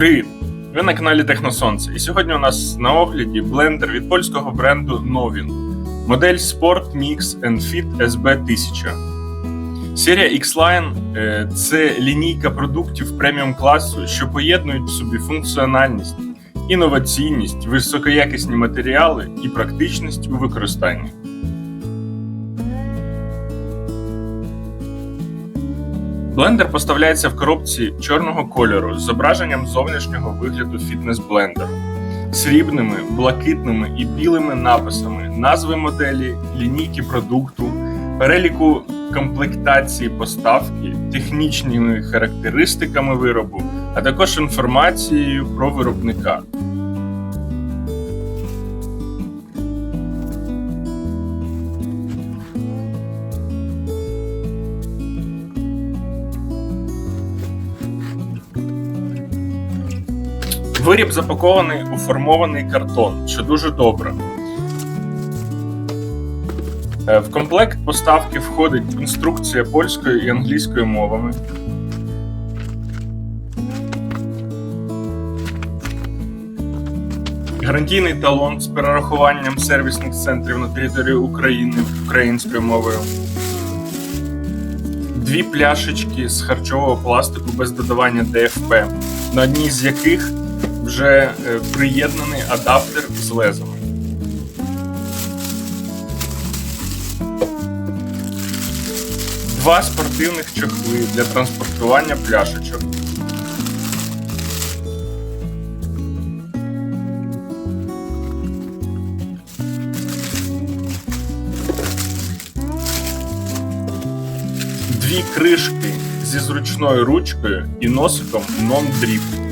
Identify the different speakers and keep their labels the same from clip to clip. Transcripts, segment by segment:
Speaker 1: Привіт! Ви на каналі Техносонце. І сьогодні у нас на огляді блендер від польського бренду Novin. Модель Sport Mix and Fit SB1000. Серія X-Line е, це лінійка продуктів преміум класу, що поєднують в собі функціональність, інноваційність, високоякісні матеріали і практичність у використанні. Блендер поставляється в коробці чорного кольору з зображенням зовнішнього вигляду фітнес-блендеру, срібними, блакитними і білими написами, назви моделі, лінійки продукту, переліку комплектації поставки, технічними характеристиками виробу, а також інформацією про виробника. Виріб запакований у формований картон, що дуже добре. Е, В комплект поставки входить інструкція польською і англійською мовами. Гарантійний талон з перерахуванням сервісних центрів на території України українською мовою. Дві пляшечки з харчового пластику без додавання ДФП, на одній з яких вже е, приєднаний адаптер з лезами. Два спортивних чохли для транспортування пляшечок. Дві кришки зі зручною ручкою і носиком non-drip.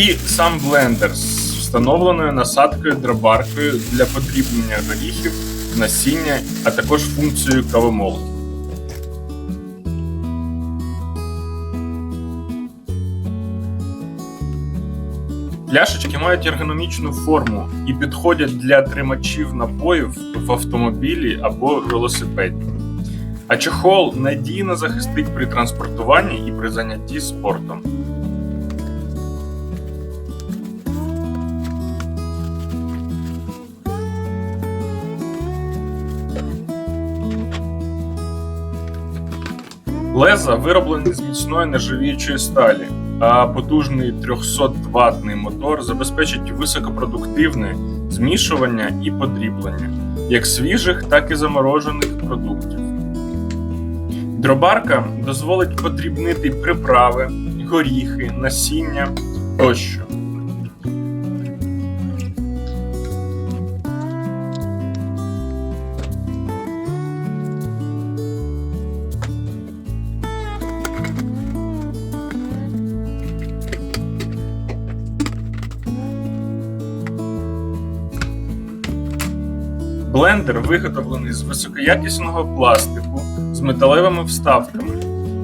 Speaker 1: І сам блендер з встановленою насадкою дробаркою для подрібнення горіхів, насіння, а також функцією кавомолки. Пляшечки мають ергономічну форму і підходять для тримачів напоїв в автомобілі або велосипеді. А чохол надійно захистить при транспортуванні і при занятті спортом. Леза вироблені з міцної нержавіючої сталі, а потужний 300-ваттний мотор забезпечить високопродуктивне змішування і подріблення як свіжих, так і заморожених продуктів. Дробарка дозволить подрібнити приправи, горіхи, насіння тощо. Блендер виготовлений з високоякісного пластику з металевими вставками.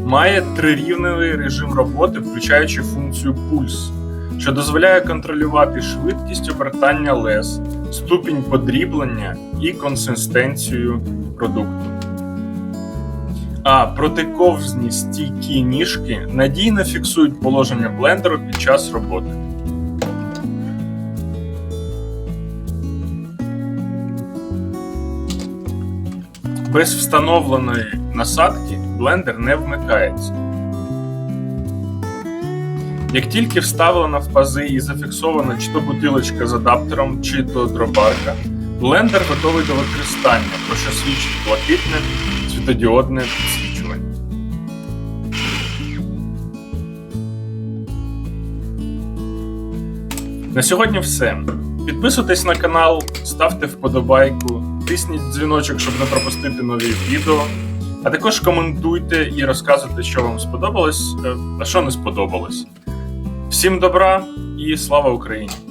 Speaker 1: Має трирівневий режим роботи, включаючи функцію пульс, що дозволяє контролювати швидкість обертання лез, ступінь подріблення і консистенцію продукту. А протиковзні стійкі ніжки надійно фіксують положення блендеру під час роботи. Без встановленої насадки блендер не вмикається. Як тільки вставлена в пази і зафіксована чи то бутилочка з адаптером, чи то дробарка, блендер готовий до використання, про що свідчить блакитне світодіодне підсвічування. На сьогодні все. Підписуйтесь на канал, ставте вподобайку, тисніть дзвіночок, щоб не пропустити нові відео. А також коментуйте і розказуйте, що вам сподобалось, е, а що не сподобалось. Всім добра і слава Україні!